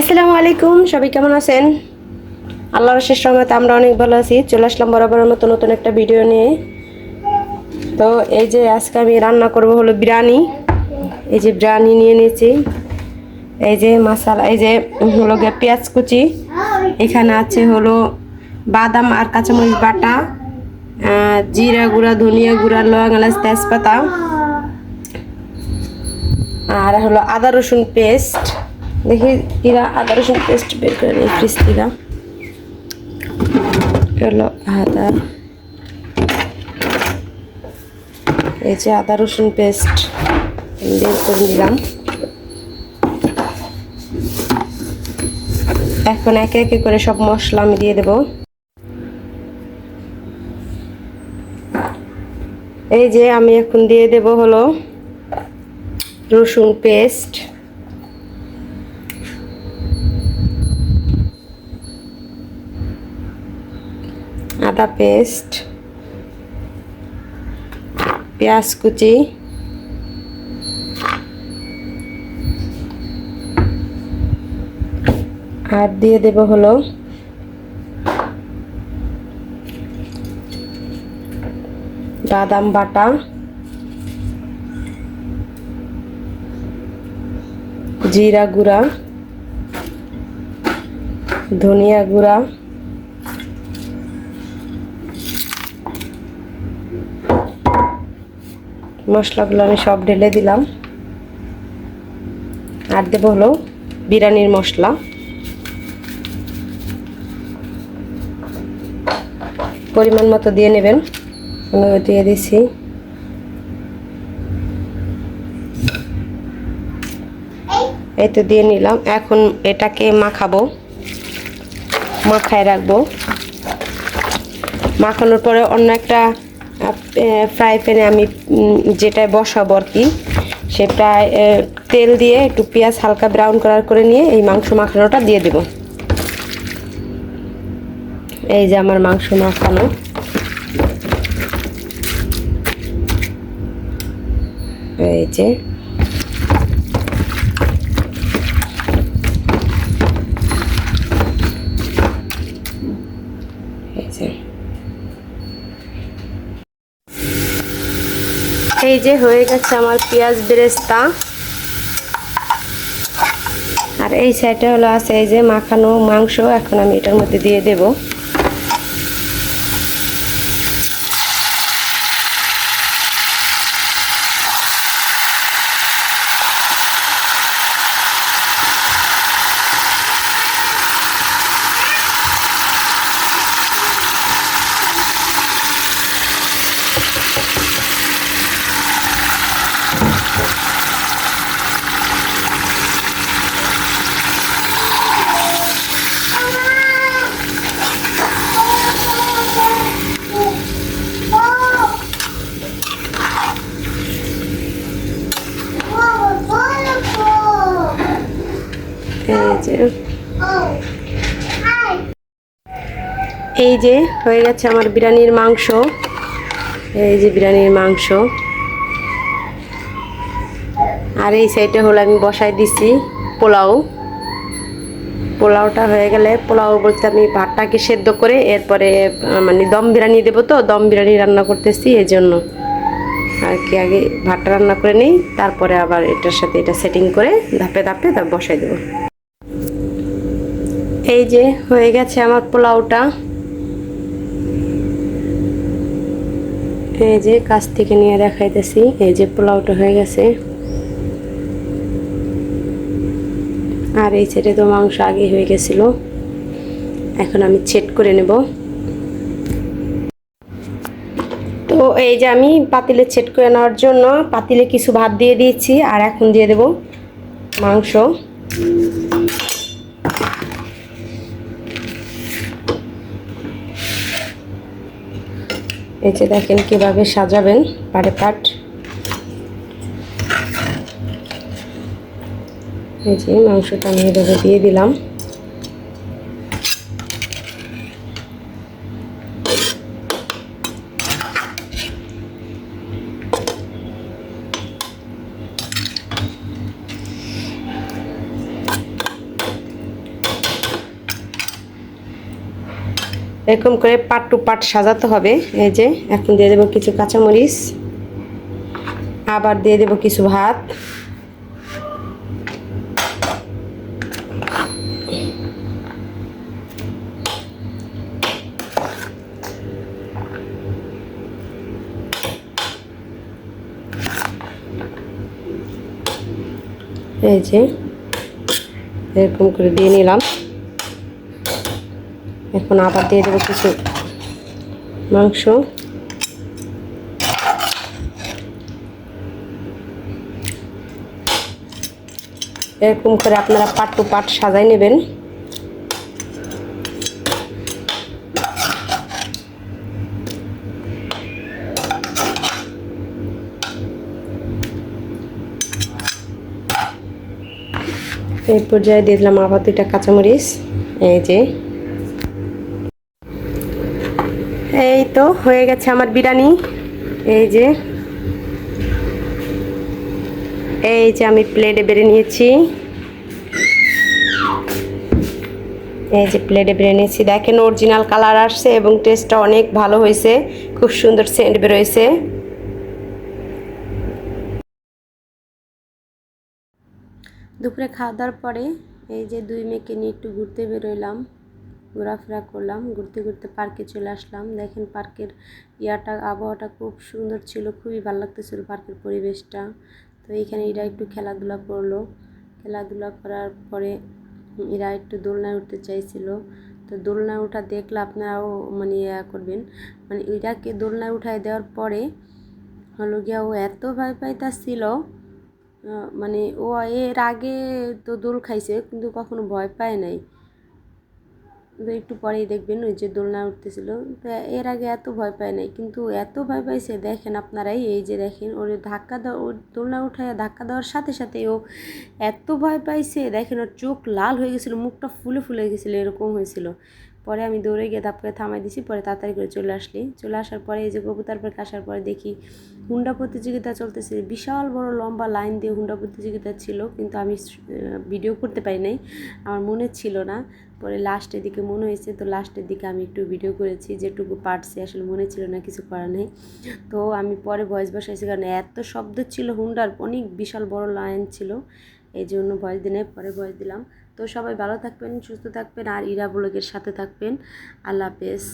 আসসালামু আলাইকুম, সবাই কেমন আছেন? আল্লাহর শেষ রহমতে আমরা অনেক ভালো আছি। চলে আসলাম বরাবরের মতো নতুন একটা ভিডিও নিয়ে। তো এই যে আজকে আমি রান্না করব হলো বিরিয়ানি। এই যে বিরিয়ানি নিয়ে নিয়েছি। এই যে মশালা এই যে হলো গিয়ে পেঁয়াজ কুচি। এখানে আছে হলো বাদাম আর কাঁচামরিচ বাটা জিরা গুঁড়া, ধনিয়া গুঁড়া, লং এলাচ, তেজপাতা। আর হলো আদা রসুন পেস্ট। দেখি এরা আদা রসুন পেস্ট বের করে নিই ফ্রিজ থেকে হলো আদা এই যে আদা রসুন পেস্ট বের করে নিলাম। এখন একে একে করে সব মশলা আমি দিয়ে দেব। এই যে আমি এখন দিয়ে দেব হলো রসুন পেস্ট আদা পেস্ট পেঁয়াজ কুচি আর দিয়ে দেব হলো বাদাম বাটা জিরা গুঁড়া ধনিয়া গুঁড়া মশলাগুলো আমি সব ঢেলে দিলাম। আর দেব হলো বিরিয়ানির মশলা। পরিমাণ মতো দিয়ে নেবেন। আমি দিয়ে দিছি। এই তো দিয়ে নিলাম। এখন এটাকে মাখাবো। মাখায় রাখব। মাখানোর পরে অন্য একটা ফ্রাই প্যানে আমি যেটায় বসাবো আর কি সেটা তেল দিয়ে একটু পেঁয়াজ হালকা ব্রাউন কালার করে নিয়ে এই মাংস মাখানোটা দিয়ে দেব। এই যে আমার মাংস মাখানো। এই যে এই যে এই যে হয়ে গেছে আমার পেঁয়াজ বেরেস্তা। আর এই সাইডে হলো আছে এই যে মাখানো মাংস, এখন আমি এটার মধ্যে দিয়ে দেব এই যে এই যে হয়ে গেছে আমার বিরিয়ানির মাংস। এই যে বিরিয়ানির মাংস। আর এই সাইডে হলো আমি বসাই দিছি পোলাও। পোলাওটা হয়ে গেলে পোলাও বলতে আমি ভাতটাকে সেদ্ধ করে এরপরে মানে দম বিরিয়ানি দেবো তো, দম বিরিয়ানি রান্না করতেছি এই জন্য আর কি, আগে ভাতটা রান্না করে নিই, তারপরে আবার এটার সাথে এটা সেটিং করে ধাপে ধাপে তারপর বসাই দেবো। এই যে হয়ে গেছে আমার পোলাওটা। এই যে কাছ থেকে নিয়ে দেখাইতেছি, এই যে পোলাওটা হয়ে গেছে। আর এই ছেটে তো মাংস আগে হয়ে গেছিল। এখন আমি ছেট করে নেব। তো এই যে আমি পাতিলে ছেট করে নেওয়ার জন্য পাতিলে কিছু ভাত দিয়ে দিয়েছি, আর এখন দিয়ে দেব মাংস। এই যে দেখেন কীভাবে সাজাবেন পারে পাট। এই যে মাংসটা আমি এভাবে দিয়ে দিলাম। এরকম করে পাট টু পাট সাজাতে হবে। এই যে, এখন দিয়ে দেবো কিছু কাঁচামরিচ। আবার দিয়ে দেবো কিছু ভাত। এই যে, এরকম করে দিয়ে নিলাম। এখন আবার দিয়ে দেবো কিছু মাংস। এরকম করে আপনারা পাট টু পাট সাজাই নেবেন। এই পর্যায়ে দিয়ে দিলাম আবার দুইটা কাঁচামরিচ। এই যে এই তো, হয়ে গেছে আমার বিরিয়ানি। এই যে। এই যে আমি প্লেটে বেড়ে নিয়েছি। এই যে প্লেটে বেড়ে নিয়েছি। দেখেন অরিজিনাল কালার আসছে এবং টেস্টটা অনেক ভালো হয়েছে। খুব সুন্দর সেন্ট বেরোয়েছে। দুপুরে খাওয়া দাওয়ার পরে এই যে দুই মেয়েকে নিয়ে একটু ঘুরতে বেরোইলাম। ঘোরাফেরা করলাম, ঘুরতে ঘুরতে পার্কে চলে আসলাম। দেখেন পার্কের ইয়াটা, আবহাওয়াটা খুব সুন্দর ছিল, খুবই ভালো লাগতেছিল পার্কের পরিবেশটা। তো এইখানে এরা একটু খেলাধুলা করল। খেলাধুলা করার পরে এরা একটু দোলনায় উঠতে চাইছিল। তো দোলনায় ওঠা দেখলে আপনারাও মানে ইয়া করবেন। মানে এরাকে দোলনায় উঠায় দেওয়ার পরে হলো গিয়া ও এত ভয় পাইতাছিল মানে ও এর আগে তো দোল খাইছে, কিন্তু কখনো ভয় পায় নাই। একটু পরেই দেখবেন ওই যে দোলনা উঠতেছিল। তো এর আগে এত ভয় পায় নাই, কিন্তু এত ভয় পাইছে, দেখেন আপনারাই, এই যে দেখেন, ওর ধাক্কা দেওয়া, ওর দোলনা উঠায় ধাক্কা দেওয়ার সাথে সাথে ও এত ভয় পাইছে, দেখেন ওর চোখ লাল হয়ে গেছিল, মুখটা ফুলে ফুলে গেছিল, এরকম হয়েছিল। পরে আমি দৌড়ে গিয়ে ধাপকে থামাই দিছি, পরে তাড়াতাড়ি করে চলে আসলি। চলে আসার পরে এই যে কবুতার পার্কে আসার পরে দেখি হুন্ডা প্রতিযোগিতা চলতেছে। বিশাল বড় লম্বা লাইন দিয়ে হুন্ডা প্রতিযোগিতা ছিল, কিন্তু আমি ভিডিও করতে পারি নাই। আমার মনে ছিল না। পরে লাস্টের দিকে মনে হয়েছে, তো লাস্টের দিকে আমি একটু ভিডিও করেছি, যেটুকু পারছি। আসলে মনে ছিল না, কিছু করার নেই। তো আমি পরে ভয়েস বসাইছি, কারণ এত শব্দ ছিল হুন্ডার, অনেক বিশাল বড় লাইন ছিল। এই জন্য ভয়েস দিনে পরে ভয়েস দিলাম। তো সবাই ভালো থাকবেন সুস্থ থাকবেন আর ইরা ব্লগের সাথে থাকবেন। আল্লাহ হাফেজ।